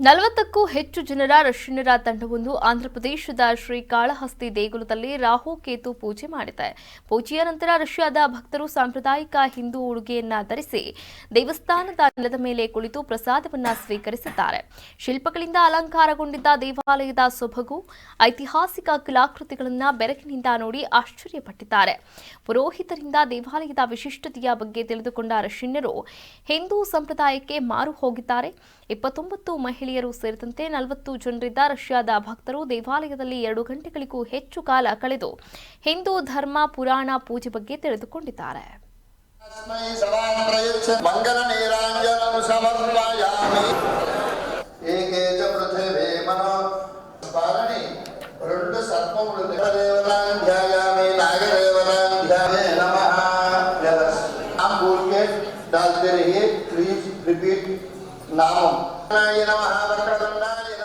ನಲವತ್ತಕ್ಕೂ ಹೆಚ್ಚು ಜನರ ರಷ್ಯನ್ನರ ತಂಡವೊಂದು ಆಂಧ್ರಪ್ರದೇಶದ ಶ್ರೀ ಕಾಳಹಸ್ತಿ ದೇಗುಲದಲ್ಲಿ ರಾಹು ಕೇತು ಪೂಜೆ ಮಾಡಿದೆ. ಪೂಜೆಯ ನಂತರ ರಷ್ಯಾದ ಭಕ್ತರು ಸಾಂಪ್ರದಾಯಿಕ ಹಿಂದೂ ಉಡುಗೆಯನ್ನ ಧರಿಸಿ ದೇವಸ್ಥಾನದ ನೆಲದ ಮೇಲೆ ಕುಳಿತು ಪ್ರಸಾದವನ್ನ ಸ್ವೀಕರಿಸಿದ್ದಾರೆ. ಶಿಲ್ಪಗಳಿಂದ ಅಲಂಕಾರಗೊಂಡಿದ್ದ ದೇವಾಲಯದ ಸೊಬಗು, ಐತಿಹಾಸಿಕ ಕಲಾಕೃತಿಗಳನ್ನ ಬೆರಕಿನಿಂದ ನೋಡಿ ಆಶ್ಚರ್ಯಪಟ್ಟಿದ್ದಾರೆ. ಪುರೋಹಿತರಿಂದ ದೇವಾಲಯದ ವಿಶಿಷ್ಟತೆಯ ಬಗ್ಗೆ ತಿಳಿದುಕೊಂಡ ರಷ್ಯನ್ನರು ಹಿಂದೂ ಸಂಪ್ರದಾಯಕ್ಕೆ ಮಾರು ಹೋಗಿದ್ದಾರೆ. ಇಪ್ಪತ್ತೊಂಬತ್ತು ಮಹಿಳೆಯರು ಸೇರಿದಂತೆ ನಲವತ್ತು ಜನರಿದ್ದ ರಷ್ಯಾದ ಭಕ್ತರು ದೇವಾಲಯದಲ್ಲಿ ಎರಡು ಗಂಟೆಗಳಿಗೂ ಹೆಚ್ಚು ಕಾಲ ಕಳೆದು ಹಿಂದೂ ಧರ್ಮ ಪುರಾಣ ಪೂಜೆ ಬಗ್ಗೆ ತಿಳಿದುಕೊಂಡಿದ್ದಾರೆ डालते रहिए நாமம் நம வக்ரதுண்டாய